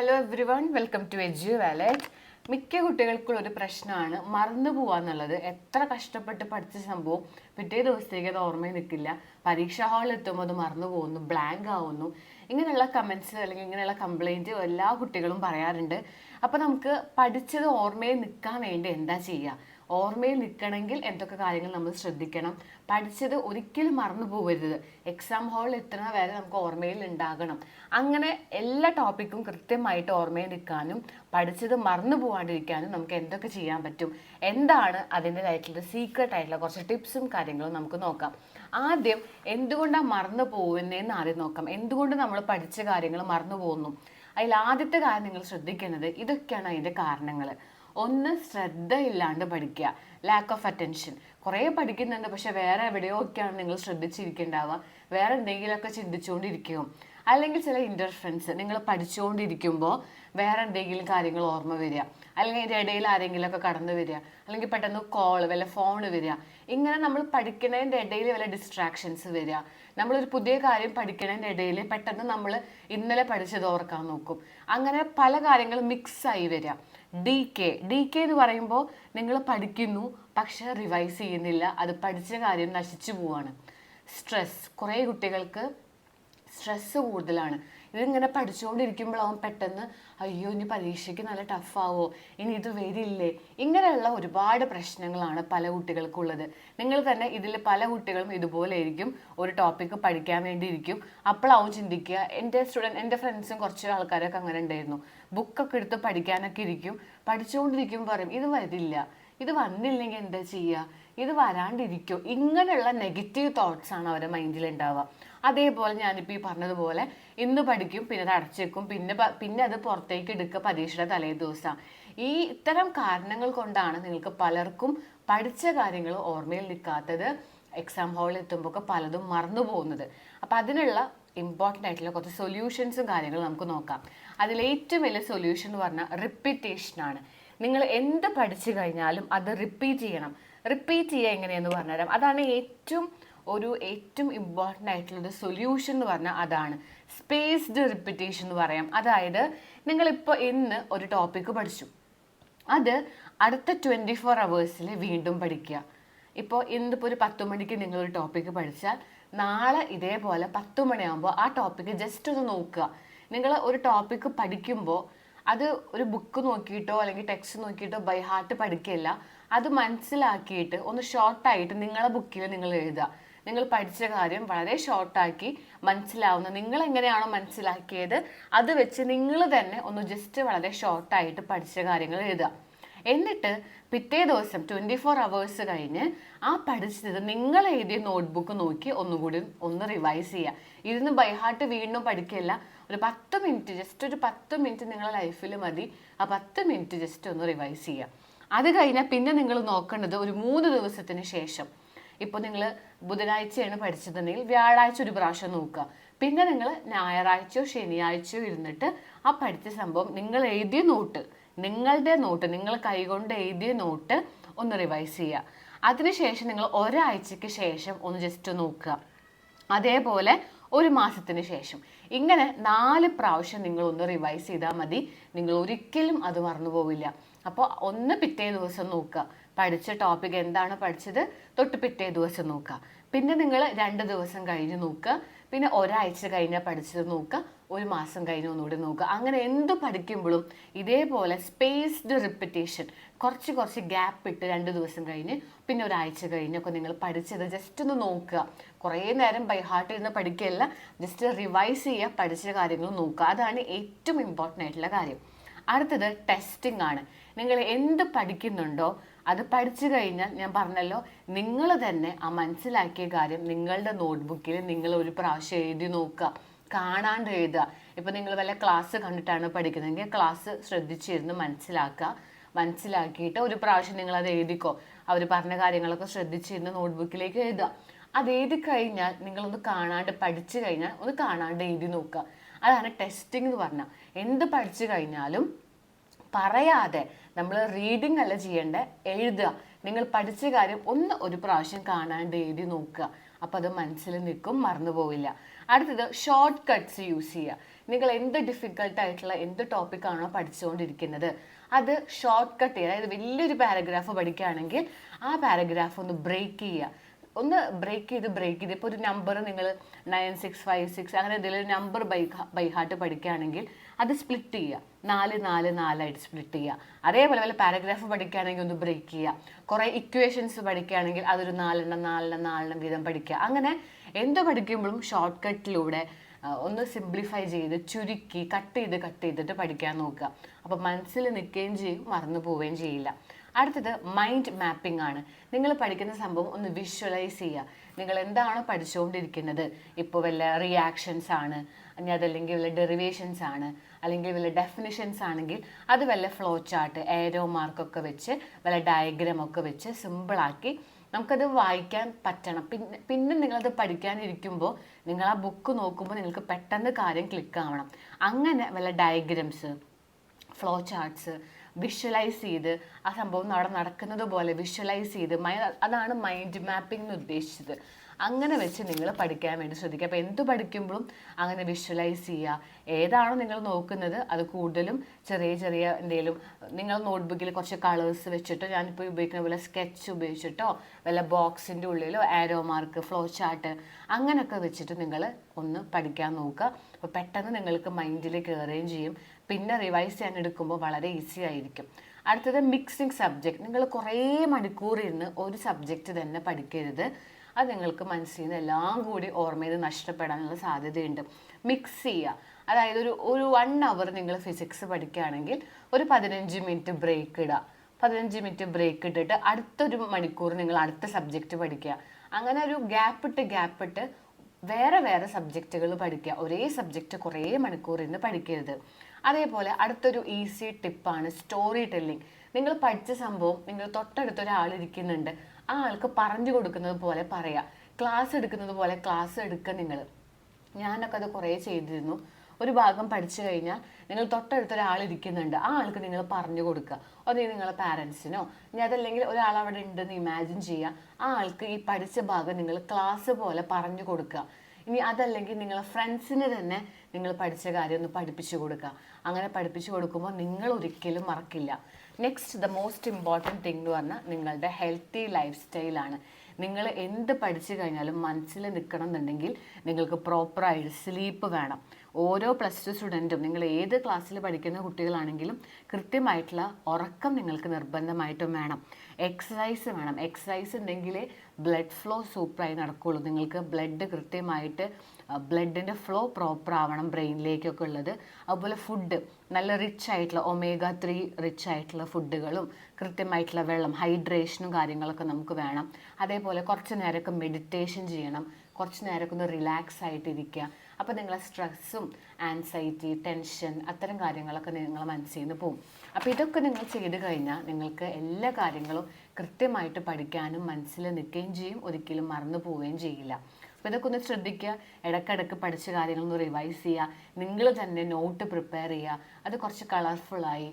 Hello everyone welcome to edu wallet മിക്ക കുട്ടികൾക്കുള്ള ഒരു പ്രശ്നമാണ് മറന്നു പോവാന്നുള്ളത് എത്ര കഷ്ടപ്പെട്ട് പഠിച്ച സംഭവം പിറ്റേ ദിവസത്തേക്ക് അത് ഓർമ്മയിൽ നിൽക്കില്ല. പരീക്ഷാ ഹാളിൽ എത്തുമ്പോൾ അത് മറന്നു പോകുന്നു ബ്ലാങ്ക് ആവുന്നു. ഇങ്ങനെയുള്ള കമൻസ് അല്ലെങ്കിൽ ഇങ്ങനെയുള്ള കംപ്ലൈന്റ് എല്ലാ കുട്ടികളും പറയാറുണ്ട്. അപ്പോൾ നമുക്ക് പഠിച്ചത് ഓർമ്മയിൽ നിൽക്കാൻ വേണ്ടി എന്താ ചെയ്യുക ഓർമ്മയിൽ നിൽക്കണമെങ്കിൽ എന്തൊക്കെ കാര്യങ്ങൾ നമ്മൾ ശ്രദ്ധിക്കണം? പഠിച്ചത് ഒരിക്കലും മറന്നു പോകരുത്. എക്സാം ഹാളിൽ എത്തുന്ന വരെ നമുക്ക് ഓർമ്മയിൽ ഉണ്ടാകണം. അങ്ങനെ എല്ലാ ടോപ്പിക്കും കൃത്യമായിട്ട് ഓർമ്മയിൽ നിൽക്കാനും പഠിച്ചത് മറന്നു പോകാണ്ടിരിക്കാനും നമുക്ക് എന്തൊക്കെ ചെയ്യാൻ പറ്റും? എന്താണ് അതിന്റെതായിട്ടുള്ള സീക്രട്ട് ആയിട്ടുള്ള കുറച്ച് ടിപ്സും കാര്യങ്ങളും നമുക്ക് നോക്കാം. ആദ്യം എന്തുകൊണ്ടാണ് മറന്നു പോകുന്നതെന്ന് ആദ്യം നോക്കാം. എന്തുകൊണ്ട് നമ്മൾ പഠിച്ച കാര്യങ്ങൾ മറന്നു പോകുന്നു? അതിൽ ആദ്യത്തെ കാര്യം നിങ്ങൾ ശ്രദ്ധിക്കേണ്ടത് ഇതൊക്കെയാണ് അതിന്റെ കാരണങ്ങൾ. ഒന്ന് ശ്രദ്ധയില്ലാണ്ട് പഠിക്കുക. ലാക്ക് ഓഫ് അറ്റൻഷൻ കുറേ പഠിക്കുന്നുണ്ട് പക്ഷെ വേറെ എവിടെയോ ഒക്കെയാണ് നിങ്ങൾ ശ്രദ്ധിച്ചിരിക്കേണ്ടാവുക? വേറെ എന്തെങ്കിലുമൊക്കെ ചിന്തിച്ചുകൊണ്ടിരിക്കുകയും അല്ലെങ്കിൽ ചില ഇന്റർഫറൻസ് നിങ്ങൾ പഠിച്ചുകൊണ്ടിരിക്കുമ്പോൾ വേറെ എന്തെങ്കിലും കാര്യങ്ങൾ ഓർമ്മ വരിക. അല്ലെങ്കിൽ അതിന്റെ ഇടയിൽ ആരെങ്കിലുമൊക്കെ കടന്നു വരിക. അല്ലെങ്കിൽ പെട്ടെന്ന് കോൾ വല്ല ഫോൺ വരിക. ഇങ്ങനെ നമ്മൾ പഠിക്കുന്നതിന്റെ ഇടയിൽ വല്ല ഡിസ്ട്രാക്ഷൻസ് വരിക. നമ്മളൊരു പുതിയ കാര്യം പഠിക്കുന്നതിന്റെ ഇടയിൽ പെട്ടെന്ന് നമ്മൾ ഇന്നലെ പഠിച്ചത് ഓർക്കാൻ നോക്കും. അങ്ങനെ പല കാര്യങ്ങളും ആയി വരിക ഡി കെ ഡി കെ എന്ന് പറയുമ്പോൾ നിങ്ങൾ പഠിക്കുന്നു പക്ഷെ റിവൈസ് ചെയ്യുന്നില്ല. അത് പഠിച്ച കാര്യം നശിച്ചു പോവാണ്. സ്ട്രെസ് കുറേ കുട്ടികൾക്ക് സ്ട്രെസ് കൂടുതലാണ്. ഇതിങ്ങനെ പഠിച്ചുകൊണ്ടിരിക്കുമ്പോഴാവും പെട്ടെന്ന് അയ്യോ ഇനി പരീക്ഷയ്ക്ക് നല്ല ടഫാവോ ഇനി ഇത് വരില്ലേ? ഇങ്ങനെയുള്ള ഒരുപാട് പ്രശ്നങ്ങളാണ് പല കുട്ടികൾക്കുള്ളത്. നിങ്ങൾ തന്നെ ഇതിൽ പല കുട്ടികളും ഇതുപോലെ ആയിരിക്കും ഒരു ടോപ്പിക്ക് പഠിക്കാൻ വേണ്ടി ഇരിക്കും അപ്പോഴാവും ചിന്തിക്കുക എന്റെ സ്റ്റുഡന്റ് എന്റെ ഫ്രണ്ട്സും കുറച്ച് ആൾക്കാരൊക്കെ അങ്ങനെ ഉണ്ടായിരുന്നു. ബുക്കൊക്കെ എടുത്ത് പഠിക്കാനൊക്കെ ഇരിക്കും. പഠിച്ചുകൊണ്ടിരിക്കും പറയും ഇത് വരില്ല. ഇത് വന്നില്ലെങ്കിൽ എന്താ ചെയ്യുക ഇത് വരാണ്ടിരിക്കും? ഇങ്ങനെയുള്ള നെഗറ്റീവ് തോട്ട്സ് ആണ് അവരുടെ മൈൻഡിൽ ഉണ്ടാവുക. അതേപോലെ ഞാനിപ്പോൾ ഈ പറഞ്ഞതുപോലെ ഇന്ന് പഠിക്കും പിന്നെ അത് അടച്ചേക്കും പിന്നെ പിന്നെ അത് പുറത്തേക്ക് എടുക്കുക പരീക്ഷയുടെ തലേ ദിവസം. ഈ ഇത്തരം കാരണങ്ങൾ കൊണ്ടാണ് നിങ്ങൾക്ക് പലർക്കും പഠിച്ച കാര്യങ്ങൾ ഓർമ്മയിൽ നിൽക്കാത്തത് എക്സാം ഹാളിൽ എത്തുമ്പോൾ പലതും മറന്നു പോകുന്നത്. അപ്പം അതിനുള്ള ഇമ്പോർട്ടന്റ് ആയിട്ടുള്ള കുറച്ച് സൊല്യൂഷൻസും കാര്യങ്ങളും നമുക്ക് നോക്കാം. അതിൽ ഏറ്റവും വലിയ സൊല്യൂഷൻ എന്ന് പറഞ്ഞാൽ റിപ്പീറ്റേഷനാണ് നിങ്ങൾ എന്ത് പഠിച്ചു കഴിഞ്ഞാലും അത് റിപ്പീറ്റ് ചെയ്യണം. റിപ്പീറ്റ് ചെയ്യുക എങ്ങനെയെന്ന് പറഞ്ഞുതരാം. അതാണ് ഏറ്റവും ഒരു ഏറ്റവും ഇമ്പോർട്ടന്റ് ആയിട്ടുള്ളൊരു സൊല്യൂഷൻ എന്ന് പറഞ്ഞാൽ അതാണ്. സ്പേസ്ഡ് റിപ്പിറ്റേഷൻ എന്ന് പറയാം. അതായത് നിങ്ങളിപ്പോൾ ഇന്ന് ഒരു ടോപ്പിക്ക് പഠിച്ചു. അത് അടുത്ത ട്വന്റി ഫോർ അവേഴ്സിൽ വീണ്ടും പഠിക്കുക. ഇപ്പോൾ ഇന്നിപ്പോൾ ഒരു പത്ത് മണിക്ക് നിങ്ങളൊരു ടോപ്പിക്ക് പഠിച്ചാൽ നാളെ ഇതേപോലെ പത്ത് മണിയാകുമ്പോൾ ആ ടോപ്പിക്ക് ജസ്റ്റ് ഒന്ന് നോക്കുക. നിങ്ങൾ ഒരു ടോപ്പിക്ക് പഠിക്കുമ്പോൾ അത് ഒരു ബുക്ക് നോക്കിയിട്ടോ അല്ലെങ്കിൽ ടെക്സ്റ്റ് നോക്കിയിട്ടോ ബൈ ഹാർട്ട് പഠിക്കില്ല അത് മനസ്സിലാക്കിയിട്ട് ഒന്ന് ഷോർട്ടായിട്ട് നിങ്ങളെ ബുക്കിൽ നിങ്ങൾ എഴുതുക. നിങ്ങൾ പഠിച്ച കാര്യം വളരെ ഷോർട്ടാക്കി മനസ്സിലാവുന്ന നിങ്ങൾ എങ്ങനെയാണോ മനസ്സിലാക്കിയത് അത് വെച്ച് നിങ്ങൾ തന്നെ ഒന്ന് ജസ്റ്റ് വളരെ ഷോർട്ടായിട്ട് പഠിച്ച കാര്യങ്ങൾ എഴുതുക. എന്നിട്ട് പിറ്റേ ദിവസം ട്വന്റി ഫോർ അവേഴ്സ് കഴിഞ്ഞ് ആ പഠിച്ചത് നിങ്ങൾ എഴുതിയ നോട്ട്ബുക്ക് നോക്കി ഒന്നുകൂടി ഒന്ന് റിവൈസ് ചെയ്യുക. ഇരുന്ന് ബൈഹാർട്ട് വീണ്ടും പഠിക്കില്ല ഒരു പത്ത് മിനിറ്റ് ജസ്റ്റ് ഒരു പത്ത് മിനിറ്റ് നിങ്ങളുടെ ലൈഫിൽ മതി. ആ പത്ത് മിനിറ്റ് ജസ്റ്റ് ഒന്ന് റിവൈസ് ചെയ്യുക. അത് കഴിഞ്ഞാൽ പിന്നെ നിങ്ങൾ നോക്കേണ്ടത് ഒരു മൂന്ന് ദിവസത്തിന് ശേഷം. ഇപ്പോൾ നിങ്ങൾ ബുധനാഴ്ചയാണ് പഠിച്ചതെങ്കിൽ വ്യാഴാഴ്ച ഒരു പ്രാവശ്യം നോക്കുക. പിന്നെ നിങ്ങൾ ഞായറാഴ്ചയോ ശനിയാഴ്ചയോ ഇരുന്നിട്ട് ആ പഠിച്ച സംഭവം നിങ്ങൾ എഴുതിയ നോട്ട് നിങ്ങളുടെ നോട്ട് നിങ്ങൾ കൈകൊണ്ട് എഴുതിയ നോട്ട് ഒന്ന് റിവൈസ് ചെയ്യുക. അതിനുശേഷം നിങ്ങൾ ഒരാഴ്ചയ്ക്ക് ശേഷം ഒന്ന് ജസ്റ്റ് നോക്കുക. അതേപോലെ ഒരു മാസത്തിന് ശേഷം. ഇങ്ങനെ നാല് പ്രാവശ്യം നിങ്ങൾ ഒന്ന് റിവൈസ് ചെയ്താൽ മതി. നിങ്ങൾ ഒരിക്കലും അത് മറന്നു പോവില്ല അപ്പോൾ ഒന്ന് പിറ്റേ ദിവസം നോക്കുക. പഠിച്ച ടോപ്പിക് എന്താണ് പഠിച്ചത്? തൊട്ട് പിറ്റേ ദിവസം നോക്കുക പിന്നെ നിങ്ങൾ രണ്ട് ദിവസം കഴിഞ്ഞ് നോക്കുക പിന്നെ ഒരാഴ്ച കഴിഞ്ഞാൽ പഠിച്ചത് നോക്കുക ഒരു മാസം കഴിഞ്ഞ് ഒന്നുകൂടി നോക്കുക അങ്ങനെ എന്ത് പഠിക്കുമ്പോഴും ഇതേപോലെ സ്പേസ്ഡ് റിപ്പിറ്റേഷൻ കുറച്ച് കുറച്ച് ഗ്യാപ്പ് ഇട്ട് രണ്ട് ദിവസം കഴിഞ്ഞ് പിന്നെ ഒരാഴ്ച കഴിഞ്ഞൊക്കെ നിങ്ങൾ പഠിച്ചത് ജസ്റ്റ് ഒന്ന് നോക്കുക കുറേ നേരം ബൈ ഹാർട്ട് ഇരുന്ന് പഠിക്കുകയല്ല ജസ്റ്റ് റിവൈസ് ചെയ്യുക പഠിച്ച കാര്യങ്ങൾ നോക്കുക അതാണ് ഏറ്റവും ഇമ്പോർട്ടന്റ് ആയിട്ടുള്ള കാര്യം. അടുത്തത് ടെസ്റ്റിംഗ് ആണ്. നിങ്ങൾ എന്ത് പഠിക്കുന്നുണ്ടോ അത് പഠിച്ചു കഴിഞ്ഞാൽ ഞാൻ പറഞ്ഞല്ലോ നിങ്ങൾ തന്നെ ആ മനസ്സിലാക്കിയ കാര്യം നിങ്ങളുടെ നോട്ട്ബുക്കിൽ നിങ്ങൾ ഒരു പ്രാവശ്യം എഴുതി നോക്കുക കാണാണ്ട് എഴുതുക. ഇപ്പം നിങ്ങൾ വല്ല ക്ലാസ് കണ്ടിട്ടാണ് പഠിക്കുന്നതെങ്കിൽ ക്ലാസ് ശ്രദ്ധിച്ചിരുന്ന് മനസ്സിലാക്കുക. മനസ്സിലാക്കിയിട്ട് ഒരു പ്രാവശ്യം നിങ്ങൾ അത് എഴുതിക്കോ. അവർ പറഞ്ഞ കാര്യങ്ങളൊക്കെ ശ്രദ്ധിച്ചിരുന്ന് നോട്ട്ബുക്കിലേക്ക് എഴുതുക. അത് എഴുതി കഴിഞ്ഞാൽ നിങ്ങളൊന്ന് കാണാണ്ട് പഠിച്ചു കഴിഞ്ഞാൽ ഒന്ന് കാണാണ്ട് എഴുതി നോക്കുക. അതാണ് ടെസ്റ്റിംഗ് എന്ന് പറഞ്ഞാൽ. എന്ത് പഠിച്ചു കഴിഞ്ഞാലും പറയാതെ നമ്മൾ റീഡിംഗ് അല്ല ചെയ്യേണ്ട? എഴുതുക. നിങ്ങൾ പഠിച്ച കാര്യം ഒന്ന് ഒരു പ്രാവശ്യം കാണാണ്ട് എഴുതി നോക്കുക. അപ്പം അത് മനസ്സിൽ നിൽക്കും മറന്നു പോവില്ല. അടുത്തത് ഷോർട്ട് കട്ട്സ് യൂസ് ചെയ്യുക. നിങ്ങൾ എന്ത് ഡിഫിക്കൾട്ട് ആയിട്ടുള്ള എന്ത് ടോപ്പിക്കാണോ പഠിച്ചുകൊണ്ടിരിക്കുന്നത് അത് ഷോർട്ട് കട്ട് ചെയ്യുക. അതായത് വലിയൊരു പാരഗ്രാഫ് പഠിക്കുകയാണെങ്കിൽ ആ പാരഗ്രാഫ് ഒന്ന് ബ്രേക്ക് ചെയ്യുക. ഒന്ന് ബ്രേക്ക് ചെയ്ത് ബ്രേക്ക് ചെയ്ത്. ഇപ്പോൾ ഒരു നമ്പർ നിങ്ങൾ നയൻ സിക്സ് ഫൈവ് സിക്സ് അങ്ങനെ എന്തെങ്കിലും നമ്പർ ബൈ ബൈ ഹാർട്ട് പഠിക്കുകയാണെങ്കിൽ അത് സ്പ്ലിറ്റ് ചെയ്യുക. നാല് നാല് നാലായിട്ട് സ്പ്ലിറ്റ് ചെയ്യുക. അതേപോലെ വല്ല പാരഗ്രാഫ് പഠിക്കുകയാണെങ്കിൽ ഒന്ന് ബ്രേക്ക് ചെയ്യുക. കുറേ ഇക്വേഷൻസ് പഠിക്കുകയാണെങ്കിൽ അതൊരു നാലെണ്ണം നാലെണ്ണം നാലെണ്ണം വീതം പഠിക്കുക. അങ്ങനെ എന്ത് പഠിക്കുമ്പോഴും ഷോർട്ട് കട്ടിലൂടെ ഒന്ന് സിംപ്ലിഫൈ ചെയ്ത് ചുരുക്കി കട്ട് ചെയ്ത് കട്ട് ചെയ്തിട്ട് പഠിക്കാൻ നോക്കുക. അപ്പോൾ മനസ്സിൽ നിൽക്കുകയും ചെയ്യും മറന്നു പോവുകയും ചെയ്യില്ല. അടുത്തത് മൈൻഡ് മാപ്പിംഗ് ആണ്. നിങ്ങൾ പഠിക്കുന്ന സംഭവം ഒന്ന് വിഷ്വലൈസ് ചെയ്യുക. നിങ്ങൾ എന്താണോ പഠിച്ചുകൊണ്ടിരിക്കുന്നത്? ഇപ്പോൾ വല്ല റിയാക്ഷൻസ് ആണ്. ഇനി അതല്ലെങ്കിൽ വല്ല ഡെറിവേഷൻസ് ആണ്. അല്ലെങ്കിൽ വല്ല ഡെഫിനിഷൻസ് ആണെങ്കിൽ അത് വല്ല ഫ്ലോ ചാർട്ട് ഏരോ മാർക്കൊക്കെ വെച്ച് വല്ല ഡയഗ്രാം ഒക്കെ വെച്ച് സിമ്പിളാക്കി നമുക്കത് വായിക്കാൻ പറ്റണം. പിന്നെ പിന്നെ നിങ്ങളത് പഠിക്കാനിരിക്കുമ്പോൾ നിങ്ങൾ ആ ബുക്ക് നോക്കുമ്പോൾ നിങ്ങൾക്ക് പെട്ടെന്ന് കാര്യം ക്ലിക്ക് ആവണം. അങ്ങനെ വല്ല ഡയഗ്രാംസ് ഫ്ലോ ചാർട്ട്സ് വിഷ്വലൈസ് ചെയ്ത് ആ സംഭവം അവിടെ നടക്കുന്നത് പോലെ വിഷ്വലൈസ് ചെയ്ത് മൈ അതാണ് മൈൻഡ് മാപ്പിംഗ് എന്ന് ഉദ്ദേശിച്ചത്. അങ്ങനെ വെച്ച് നിങ്ങൾ പഠിക്കാൻ വേണ്ടി ശ്രദ്ധിക്കുക. അപ്പോൾ എന്ത് പഠിക്കുമ്പോഴും അങ്ങനെ വിഷ്വലൈസ് ചെയ്യുക. ഏതാണോ നിങ്ങൾ നോക്കുന്നത് അത് കൂടുതലും ചെറിയ ചെറിയ എന്തെങ്കിലും നിങ്ങൾ നോട്ട്ബുക്കിൽ കുറച്ച് കളേഴ്സ് വെച്ചിട്ടോ ഞാനിപ്പോൾ ഉപയോഗിക്കുന്ന പോലെ സ്കെച്ച് ഉപയോഗിച്ചിട്ടോ വല്ല ബോക്സിന്റെ ഉള്ളിലോ ആരോ മാർക്ക് ഫ്ലോ ചാർട്ട് അങ്ങനെയൊക്കെ വെച്ചിട്ട് നിങ്ങൾ ഒന്ന് പഠിക്കാൻ നോക്കുക. അപ്പോൾ പെട്ടെന്ന് നിങ്ങൾക്ക് മൈൻഡിൽ കയറുകയും ചെയ്യും. പിന്നെ റിവൈസ് ചെയ്യാൻ എടുക്കുമ്പോൾ വളരെ ഈസി ആയിരിക്കും. അടുത്തത് മിക്സിങ് സബ്ജക്റ്റ് നിങ്ങൾ കുറേ മണിക്കൂർ ഇരുന്ന് ഒരു സബ്ജക്റ്റ് തന്നെ പഠിക്കരുത്. അത് നിങ്ങൾക്ക് മനസ്സിൽ നിന്ന് എല്ലാം കൂടി ഓർമ്മയിൽ നഷ്ടപ്പെടാനുള്ള സാധ്യതയുണ്ട്. മിക്സ് ചെയ്യുക. അതായത് ഒരു ഒരു വൺ അവർ നിങ്ങൾ ഫിസിക്സ് പഠിക്കുകയാണെങ്കിൽ ഒരു പതിനഞ്ച് മിനിറ്റ് ബ്രേക്ക് ഇടുക. പതിനഞ്ച് മിനിറ്റ് ബ്രേക്ക് ഇട്ടിട്ട് അടുത്തൊരു മണിക്കൂർ നിങ്ങൾ അടുത്ത സബ്ജക്റ്റ് പഠിക്കുക. അങ്ങനെ ഒരു ഗ്യാപ്പ് ഇട്ട് ഗ്യാപ്പ് ഇട്ട് വേറെ വേറെ സബ്ജക്റ്റുകൾ പഠിക്കുക. ഒരേ സബ്ജക്റ്റ് കുറേ മണിക്കൂർ ഇരുന്ന് പഠിക്കരുത്. അതേപോലെ അടുത്തൊരു ഈസി ടിപ്പാണ് സ്റ്റോറി ടെല്ലിംഗ് നിങ്ങൾ പഠിച്ച സംഭവം നിങ്ങൾ തൊട്ടടുത്തൊരാളിരിക്കുന്നുണ്ട് ആ ആൾക്ക് പറഞ്ഞു കൊടുക്കുന്നത് പോലെ പറയാം. ക്ലാസ് എടുക്കുന്നത് പോലെ ക്ലാസ് എടുക്കുക നിങ്ങൾ ഞാനൊക്കെ അത് കുറേ ചെയ്തിരുന്നു. ഒരു ഭാഗം പഠിച്ചു കഴിഞ്ഞാൽ നിങ്ങൾ തൊട്ടടുത്ത ഒരാൾ ഇരിക്കുന്നുണ്ട്. ആ ആൾക്ക് നിങ്ങൾ പറഞ്ഞു കൊടുക്കുക. അത് നിങ്ങളെ പാരൻസിനോ ഇനി അതല്ലെങ്കിൽ ഒരാൾ അവിടെ ഉണ്ടെന്ന് ഇമാജിൻ ചെയ്യുക. ആ ആൾക്ക് ഈ പഠിച്ച ഭാഗം നിങ്ങൾ ക്ലാസ് പോലെ പറഞ്ഞു കൊടുക്കുക. ഇനി അതല്ലെങ്കിൽ നിങ്ങളെ ഫ്രണ്ട്സിന് തന്നെ നിങ്ങൾ പഠിച്ച കാര്യം ഒന്ന് പഠിപ്പിച്ചു കൊടുക്കുക. അങ്ങനെ പഠിപ്പിച്ചു കൊടുക്കുമ്പോൾ നിങ്ങൾ ഒരിക്കലും മറക്കില്ല. Next the most important thing എന്ന് പറഞ്ഞാൽ നിങ്ങളുടെ ഹെൽത്തി ലൈഫ് സ്റ്റൈലാണ് നിങ്ങൾ എന്ത് പഠിച്ചു കഴിഞ്ഞാലും മനസ്സിൽ നിൽക്കണം എന്നുണ്ടെങ്കിൽ നിങ്ങൾക്ക് പ്രോപ്പറായിട്ട് സ്ലീപ്പ് വേണം. ഓരോ പ്ലസ് ടു സ്റ്റുഡന്റും നിങ്ങൾ ഏത് ക്ലാസ്സിൽ പഠിക്കുന്ന കുട്ടികളാണെങ്കിലും കൃത്യമായിട്ടുള്ള ഉറക്കം നിങ്ങൾക്ക് നിർബന്ധമായിട്ടും വേണം. എക്സസൈസ് വേണം. എക്സസൈസ് ഉണ്ടെങ്കിൽ ബ്ലഡ് ഫ്ലോ സൂപ്പറായി നടക്കുകയുള്ളൂ നിങ്ങൾക്ക് ബ്ലഡ് കൃത്യമായിട്ട് ബ്ലഡിന്റെ ഫ്ലോ പ്രോപ്പർ ആവണം ബ്രെയിനിലേക്കൊക്കെ ഉള്ളത്. അതുപോലെ ഫുഡ് നല്ല റിച്ച് ആയിട്ടുള്ള ഒമേഗ ത്രീ റിച്ച് ആയിട്ടുള്ള ഫുഡുകളും കൃത്യമായിട്ടുള്ള വെള്ളം ഹൈഡ്രേഷനും കാര്യങ്ങളൊക്കെ നമുക്ക് വേണം. അതേപോലെ കുറച്ച് നേരമൊക്കെ മെഡിറ്റേഷൻ ചെയ്യണം. കുറച്ച് നേരമൊക്കെ ഒന്ന് റിലാക്സ് ആയിട്ടിരിക്കുക. അപ്പോൾ നിങ്ങളെ സ്ട്രെസ്സും ആൻസൈറ്റി ടെൻഷൻ അത്തരം കാര്യങ്ങളൊക്കെ നിങ്ങൾ മനസ്സിൽ നിന്ന് പോകും അപ്പോൾ ഇതൊക്കെ നിങ്ങൾ ചെയ്ത് കഴിഞ്ഞാൽ നിങ്ങൾക്ക് എല്ലാ കാര്യങ്ങളും കൃത്യമായിട്ട് പഠിക്കാനും മനസ്സിൽ നിൽക്കുകയും ചെയ്യും ഒരിക്കലും മറന്നു പോവുകയും ചെയ്യില്ല. അപ്പോൾ ഇതൊക്കെ ഒന്ന് ശ്രദ്ധിക്കുക ഇടയ്ക്കിടയ്ക്ക് പഠിച്ച കാര്യങ്ങളൊന്ന് റിവൈസ് ചെയ്യുക നിങ്ങൾ തന്നെ നോട്ട് പ്രിപ്പയർ ചെയ്യുക. അത് കുറച്ച് കളർഫുള്ളായി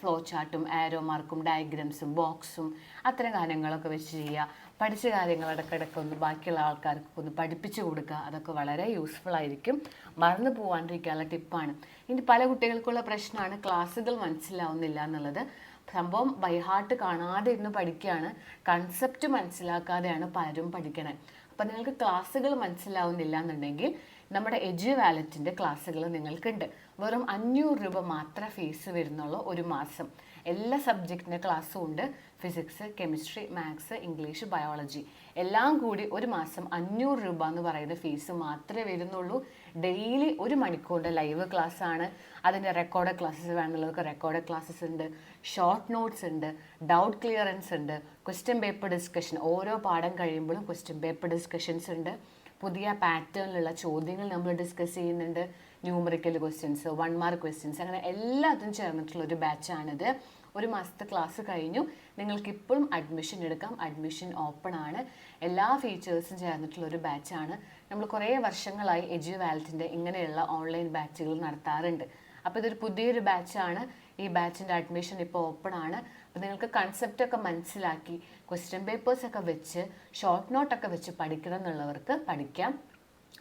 ഫ്ലോ ചാർട്ടും ആരോ മാർക്കും ഡയഗ്രംസും ബോക്സും അത്തരം കാര്യങ്ങളൊക്കെ വെച്ച് ചെയ്യുക. പഠിച്ച കാര്യങ്ങൾ ഇടയ്ക്കിടയ്ക്ക് ഒന്ന് ബാക്കിയുള്ള ആൾക്കാർക്ക് ഒന്ന് പഠിപ്പിച്ചു കൊടുക്കുക. അതൊക്കെ വളരെ യൂസ്ഫുൾ ആയിരിക്കും. മറന്നു പോകാണ്ടിരിക്കാനുള്ള ടിപ്പാണ് ഇനി പല കുട്ടികൾക്കുള്ള പ്രശ്നമാണ് ക്ലാസ്സുകൾ മനസ്സിലാവുന്നില്ല എന്നുള്ളത്. സംഭവം ബൈഹാർട്ട് കാണാതെ ഇരുന്ന് പഠിക്കുകയാണ്. കൺസെപ്റ്റ് മനസ്സിലാക്കാതെയാണ് പലരും പഠിക്കണേ. അപ്പം നിങ്ങൾക്ക് ക്ലാസ്സുകൾ മനസ്സിലാവുന്നില്ല എന്നുണ്ടെങ്കിൽ നമ്മുടെ എജു വാലറ്റിന്റെ ക്ലാസ്സുകൾ നിങ്ങൾക്കുണ്ട്. വെറും അഞ്ഞൂറ് രൂപ മാത്രമേ ഫീസ് വരുന്നുള്ളൂ ഒരു മാസം. എല്ലാ സബ്ജക്റ്റിന്റെ ക്ലാസ്സും ഉണ്ട്. Physics chemistry maths English biology എല്ലാം കൂടി ഒരു മാസം അഞ്ഞൂറ് രൂപ എന്ന് പറയുന്ന ഫീസ് മാത്രമേ വരുന്നുള്ളൂ. ഡെയിലി ഒരു മണിക്കൂറിന്റെ ലൈവ് ക്ലാസ് ആണ്. അതിന്റെ റെക്കോർഡ് ക്ലാസ്സസ് വേണമെന്നുള്ളവർക്ക് റെക്കോർഡ് ക്ലാസ്സസ് ഉണ്ട്. ഷോർട്ട് നോട്ട്സ് ഉണ്ട്. ഡൗട്ട് ക്ലിയറൻസ് ഉണ്ട്. ക്വസ്റ്റ്യൻ പേപ്പർ ഡിസ്കഷൻ ഓരോ പാഠം കഴിയുമ്പോഴും ക്വസ്റ്റ്യൻ പേപ്പർ ഡിസ്കഷൻസ് ഉണ്ട്. പുതിയ പാറ്റേണിലുള്ള ചോദ്യങ്ങൾ നമ്മൾ ഡിസ്കസ് ചെയ്യുന്നുണ്ട്. Numerical questions one mark questions അങ്ങനെ എല്ലാത്തിനും ചേർന്നിട്ടുള്ള ഒരു ബാച്ചാണിത് ഒരു മാസത്തെ ക്ലാസ് കഴിഞ്ഞു. നിങ്ങൾക്ക് ഇപ്പോഴും അഡ്മിഷൻ എടുക്കാം. അഡ്മിഷൻ ഓപ്പൺ ആണ്. എല്ലാ ഫീച്ചേഴ്സും ചേർന്നിട്ടുള്ള ഒരു ബാച്ചാണ് നമ്മൾ കുറേ വർഷങ്ങളായി എജു വാലറ്റിന്റെ ഇങ്ങനെയുള്ള ഓൺലൈൻ ബാച്ചുകൾ നടത്താറുണ്ട്. അപ്പോൾ ഇതൊരു പുതിയൊരു ബാച്ചാണ് ഈ ബാച്ചിന്റെ അഡ്മിഷൻ ഇപ്പോൾ ഓപ്പൺ ആണ്. അപ്പോൾ നിങ്ങൾക്ക് കൺസെപ്റ്റൊക്കെ മനസ്സിലാക്കി ക്വസ്റ്റ്യൻ പേപ്പേഴ്സൊക്കെ വെച്ച് ഷോർട്ട് നോട്ടൊക്കെ വെച്ച് പഠിക്കണം എന്നുള്ളവർക്ക് പഠിക്കാം.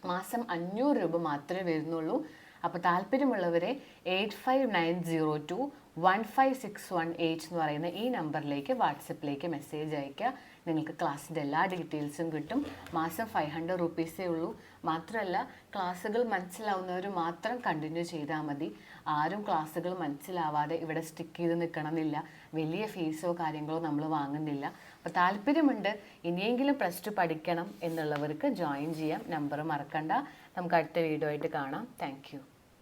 മാസം അഞ്ഞൂറ് രൂപ മാത്രമേ വരുന്നുള്ളൂ. അപ്പോൾ താല്പര്യമുള്ളവരെ eight five nine zero two one five six one eight എന്ന് പറയുന്ന ഈ നമ്പറിലേക്ക് വാട്സപ്പിലേക്ക് മെസ്സേജ് അയയ്ക്കുക. നിങ്ങൾക്ക് ക്ലാസ്സിന്റെ എല്ലാ ഡീറ്റെയിൽസും കിട്ടും. മാസം ഫൈവ് ഹൺഡ്രഡ് റുപ്പീസേ ഉള്ളൂ. മാത്രമല്ല ക്ലാസ്സുകൾ മനസ്സിലാവുന്നവർ മാത്രം കണ്ടിന്യൂ ചെയ്താൽ മതി. ആരും ക്ലാസ്സുകൾ മനസ്സിലാവാതെ ഇവിടെ സ്റ്റിക്ക് ചെയ്ത് നിൽക്കണം എന്നില്ല വലിയ ഫീസോ കാര്യങ്ങളോ നമ്മൾ വാങ്ങുന്നില്ല. അപ്പോൾ താല്പര്യമുണ്ട് ഇനിയെങ്കിലും പ്ലസ് ടു പഠിക്കണം എന്നുള്ളവർക്ക് ജോയിൻ ചെയ്യാം. നമ്പർ മറക്കണ്ട. നമുക്ക് അടുത്ത വീഡിയോ ആയിട്ട് കാണാം. താങ്ക്